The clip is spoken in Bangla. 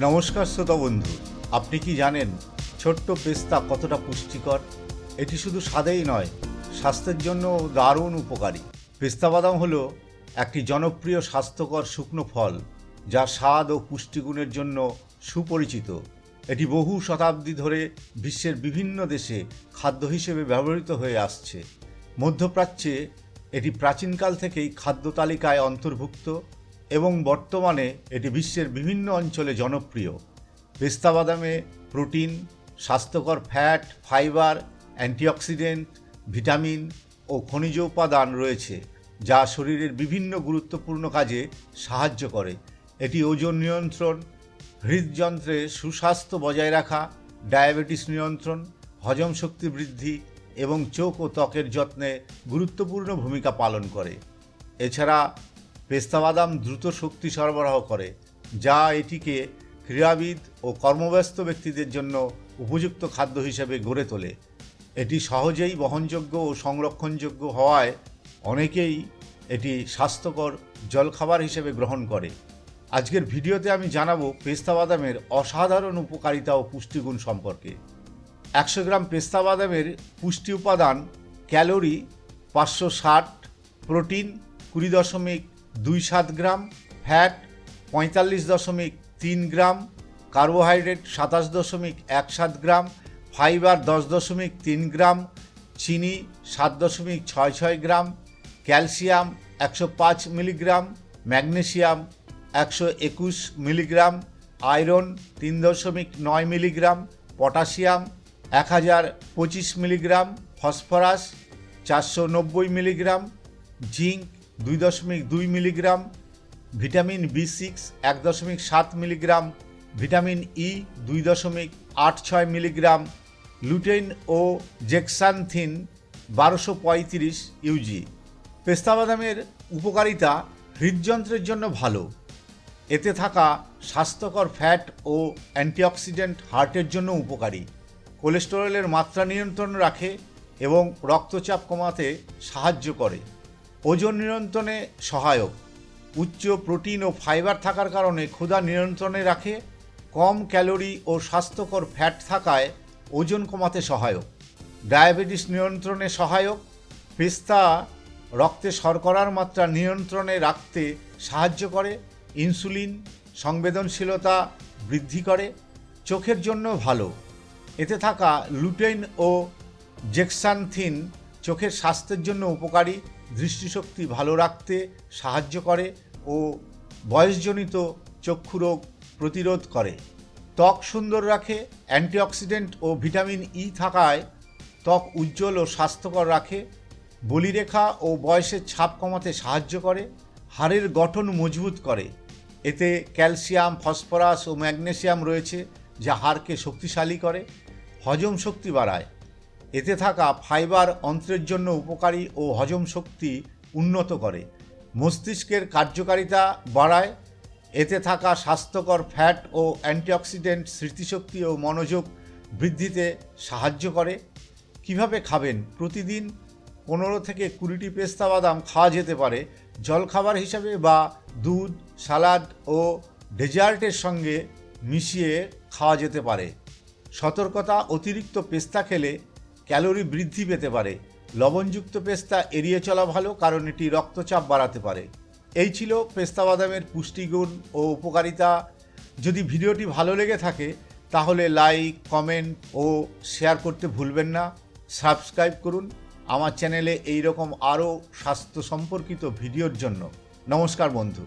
নমস্কার শ্রোতা বন্ধু, আপনি কি জানেন ছোট্ট পেস্তা কতটা পুষ্টিকর? এটি শুধু স্বাদেই নয়, স্বাস্থ্যের জন্য দারুণ উপকারী। পেস্তা বাদাম হলো একটি জনপ্রিয় স্বাস্থ্যকর শুকনো ফল, যা স্বাদ ও পুষ্টিগুণের জন্য সুপরিচিত। এটি বহু শতাব্দী ধরে বিশ্বের বিভিন্ন দেশে খাদ্য হিসেবে ব্যবহৃত হয়ে আসছে। মধ্যপ্রাচ্যে এটি প্রাচীনকাল থেকেই খাদ্য তালিকায় অন্তর্ভুক্ত। এবং বর্তমানে এটি বিশ্বের বিভিন্ন অঞ্চলে জনপ্রিয়। পেস্তা বাদামে প্রোটিন, স্বাস্থ্যকর ফ্যাট, ফাইবার, অ্যান্টিঅক্সিডেন্ট, ভিটামিন ও খনিজ উপাদান রয়েছে, যা শরীরের বিভিন্ন গুরুত্বপূর্ণ কাজে সাহায্য করে। এটি ওজন নিয়ন্ত্রণ, হৃদযন্ত্রে সুস্বাস্থ্য বজায় রাখা, ডায়াবেটিস নিয়ন্ত্রণ, হজম শক্তি বৃদ্ধি এবং চোখ ও ত্বকের যত্নে গুরুত্বপূর্ণ ভূমিকা পালন করে। এছাড়া পেস্তা বাদাম দ্রুত শক্তি সরবরাহ করে, যা এটিকে ক্রীড়াবিদ ও কর্মব্যস্ত ব্যক্তিদের জন্য উপযুক্ত খাদ্য হিসেবে গড়ে তোলে। এটি সহজেই বহনযোগ্য ও সংরক্ষণযোগ্য হওয়ায় অনেকেই এটি স্বাস্থ্যকর জলখাবার হিসেবে গ্রহণ করে। আজকের ভিডিওতে আমি জানাব পেস্তা বাদামের অসাধারণ উপকারিতা ও পুষ্টিগুণ সম্পর্কে। একশো গ্রাম পেস্তা বাদামের পুষ্টি উপাদান ক্যালোরি পাঁচশো ষাট, প্রোটিন কুড়ি দশমিক দুই সাত গ্রাম, ফ্যাট পঁয়তাল্লিশ দশমিক তিন গ্রাম, কার্বোহাইড্রেট সাতাশ দশমিক এক সাত গ্রাম, ফাইবার দশ দশমিক তিন গ্রাম, চিনি সাত দশমিক ছয় ছয় গ্রাম, ক্যালসিয়াম একশো পাঁচ মিলিগ্রাম, ম্যাগনেসিয়াম একশো একুশ মিলিগ্রাম, আয়রন তিন দশমিক নয় মিলিগ্রাম, পটাশিয়াম এক হাজার পঁচিশ মিলিগ্রাম, ফসফরাস চারশো নব্বই মিলিগ্রাম, জিঙ্ক দুই দশমিক দুই মিলিগ্রাম, ভিটামিন বি সিক্স এক দশমিক সাত মিলিগ্রাম, ভিটামিন ই, দুই দশমিক আট ছয় মিলিগ্রাম লুটেন ও জেক্সানথিন বারোশো পঁয়ত্রিশ ইউজি। পেস্তা বাদামের উপকারিতা হৃদযন্ত্রের জন্য ভালো। এতে থাকা স্বাস্থ্যকর ফ্যাট ও অ্যান্টিঅক্সিডেন্ট হার্টের জন্য উপকারী। কোলেস্টেরলের মাত্রা নিয়ন্ত্রণ রাখে এবং রক্তচাপ কমাতে সাহায্য করে। ওজন নিয়ন্ত্রণে সহায়ক। উচ্চ প্রোটিন ও ফাইবার থাকার কারণে ক্ষুধা নিয়ন্ত্রণে রাখে, কম ক্যালোরি ও স্বাস্থ্যকর ফ্যাট থাকায় ওজন কমাতে সহায়ক। ডায়াবেটিস নিয়ন্ত্রণে সহায়ক, পেস্তা রক্তে শর্করার মাত্রা নিয়ন্ত্রণে রাখতে সাহায্য করে, ইনসুলিন সংবেদনশীলতা বৃদ্ধি করে, চোখের জন্য ভালো। এতে থাকা লুটেন ও জেক্সানথিন চোখের স্বাস্থ্যের জন্য উপকারী। দৃষ্টিশক্তি ভালো রাখতে সাহায্য করে ও বয়সজনিত চক্ষু রোগ প্রতিরোধ করে। ত্বক সুন্দর রাখে, অ্যান্টিঅক্সিডেন্ট ও ভিটামিন ই থাকায় ত্বক উজ্জ্বল ও স্বাস্থ্যকর রাখে, বলিরেখা ও বয়সের ছাপ কমাতে সাহায্য করে, হাড়ের গঠন মজবুত করে। এতে ক্যালসিয়াম, ফসফরাস ও ম্যাগনেসিয়াম রয়েছে যা হাড়কে শক্তিশালী করে, হজম শক্তি বাড়ায়। এতে থাকা ফাইবার অন্ত্রের জন্য উপকারী ও হজম শক্তি উন্নত করে। মস্তিষ্কের কার্যকারিতা বাড়ায়। এতে থাকা স্বাস্থ্যকর ফ্যাট ও অ্যান্টিঅক্সিডেন্ট স্মৃতিশক্তি ও মনোযোগ বৃদ্ধিতে সাহায্য করে। কীভাবে খাবেন? প্রতিদিন পনেরো থেকে কুড়িটি পেস্তা বাদাম খাওয়া যেতে পারে। জলখাবার হিসাবে বা দুধ, সালাড ও ডেজার্টের সঙ্গে মিশিয়ে খাওয়া যেতে পারে। সতর্কতা অতিরিক্ত পেস্তা খেলে ক্যালোরি বৃদ্ধি পেতে পারে। লবণযুক্ত পেস্তা এড়িয়ে চলা ভালো, কারণ এটি রক্তচাপ বাড়াতে পারে। এই ছিল পেস্তা বাদামের পুষ্টিগুণ ও উপকারিতা। যদি ভিডিওটি ভালো লেগে থাকে, তাহলে লাইক, কমেন্ট ও শেয়ার করতে ভুলবেন না। সাবস্ক্রাইব করুন আমার চ্যানেলে এই রকম আরও স্বাস্থ্য সম্পর্কিত ভিডিওর জন্য। নমস্কার বন্ধু।